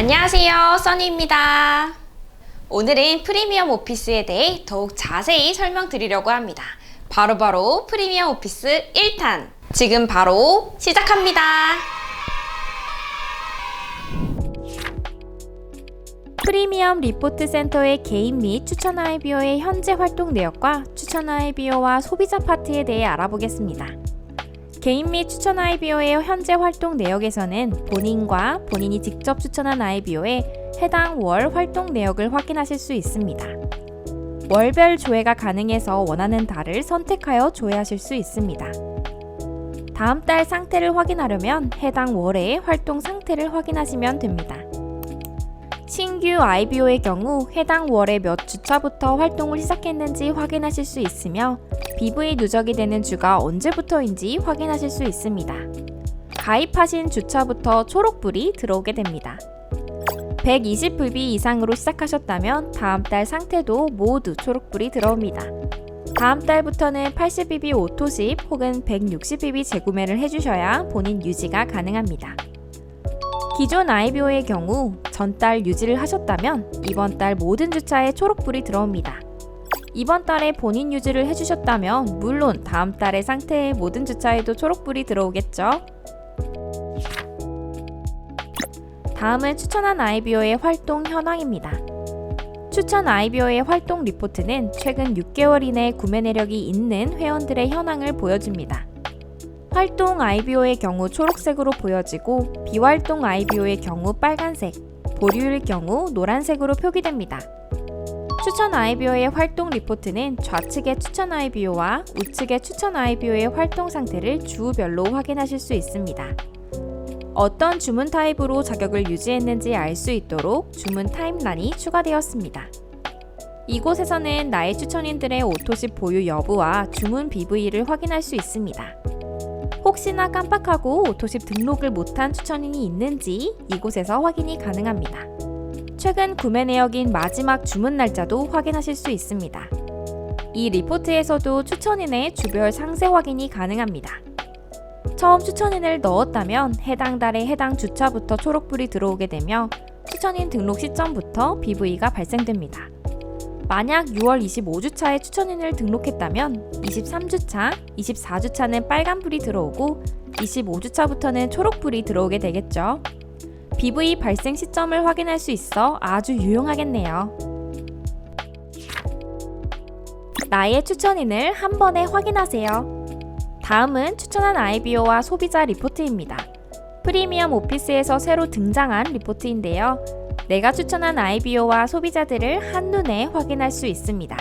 안녕하세요, 써니입니다. 오늘은 프리미엄 오피스에 대해 더욱 자세히 설명드리려고 합니다. 바로바로 프리미엄 오피스 1탄! 지금 바로 시작합니다. 프리미엄 리포트 센터의 개인 및 추천 아이비오의 현재 활동 내역과 추천 아이비오와 소비자 파트에 대해 알아보겠습니다. 개인 및 추천 아이비오의 현재 활동 내역에서는 본인과 본인이 직접 추천한 아이비오의 해당 월 활동 내역을 확인하실 수 있습니다. 월별 조회가 가능해서 원하는 달을 선택하여 조회하실 수 있습니다. 다음 달 상태를 확인하려면 해당 월의 활동 상태를 확인하시면 됩니다. 신규 IBO의 경우 해당 월의 몇 주차부터 활동을 시작했는지 확인하실 수 있으며 BV 누적이 되는 주가 언제부터인지 확인하실 수 있습니다. 가입하신 주차부터 초록불이 들어오게 됩니다. 120VB 이상으로 시작하셨다면 다음 달 상태도 모두 초록불이 들어옵니다. 다음 달부터는 80VB 오토십 혹은 160VB 재구매를 해주셔야 본인 유지가 가능합니다. 기존 IBO의 경우 전달 유지를 하셨다면 이번 달 모든 주차에 초록불이 들어옵니다. 이번 달에 본인 유지를 해주셨다면 물론 다음 달의 상태의 모든 주차에도 초록불이 들어오겠죠. 다음은 추천한 IBO의 활동 현황입니다. 추천 IBO의 활동 리포트는 최근 6개월 이내 구매 내력이 있는 회원들의 현황을 보여줍니다. 활동 IBO의 경우 초록색으로 보여지고 비활동 IBO의 경우 빨간색, 보류일 경우 노란색으로 표기됩니다. 추천 IBO의 활동 리포트는 좌측의 추천 IBO와 우측의 추천 IBO의 활동 상태를 주별로 확인하실 수 있습니다. 어떤 주문 타입으로 자격을 유지했는지 알 수 있도록 주문 타임란이 추가되었습니다. 이곳에서는 나의 추천인들의 오토십 보유 여부와 주문 BV를 확인할 수 있습니다. 혹시나 깜빡하고 오토십 등록을 못한 추천인이 있는지 이곳에서 확인이 가능합니다. 최근 구매 내역인 마지막 주문 날짜도 확인하실 수 있습니다. 이 리포트에서도 추천인의 주별 상세 확인이 가능합니다. 처음 추천인을 넣었다면 해당 달에 해당 주차부터 초록불이 들어오게 되며 추천인 등록 시점부터 BV가 발생됩니다. 만약 6월 25주차에 추천인을 등록했다면 23주차, 24주차는 빨간불이 들어오고 25주차부터는 초록불이 들어오게 되겠죠. BV 발생 시점을 확인할 수 있어 아주 유용하겠네요. 나의 추천인을 한 번에 확인하세요. 다음은 추천한 IBO와 소비자 리포트입니다. 프리미엄 오피스에서 새로 등장한 리포트인데요. 내가 추천한 IBO와 소비자들을 한눈에 확인할 수 있습니다.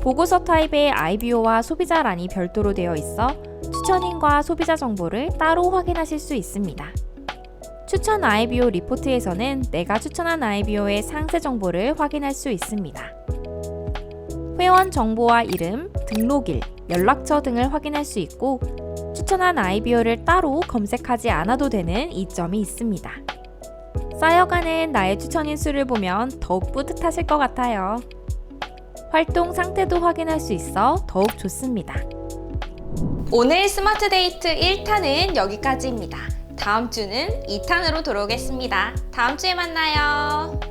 보고서 타입의 IBO와 소비자란이 별도로 되어 있어 추천인과 소비자 정보를 따로 확인하실 수 있습니다. 추천 IBO 리포트에서는 내가 추천한 IBO의 상세 정보를 확인할 수 있습니다. 회원 정보와 이름, 등록일, 연락처 등을 확인할 수 있고 추천한 IBO를 따로 검색하지 않아도 되는 이점이 있습니다. 쌓여가는 나의 추천인 수를 보면 더욱 뿌듯하실 것 같아요. 활동 상태도 확인할 수 있어 더욱 좋습니다. 오늘 스마트 데이트 1탄은 여기까지입니다. 다음 주는 2탄으로 돌아오겠습니다. 다음 주에 만나요.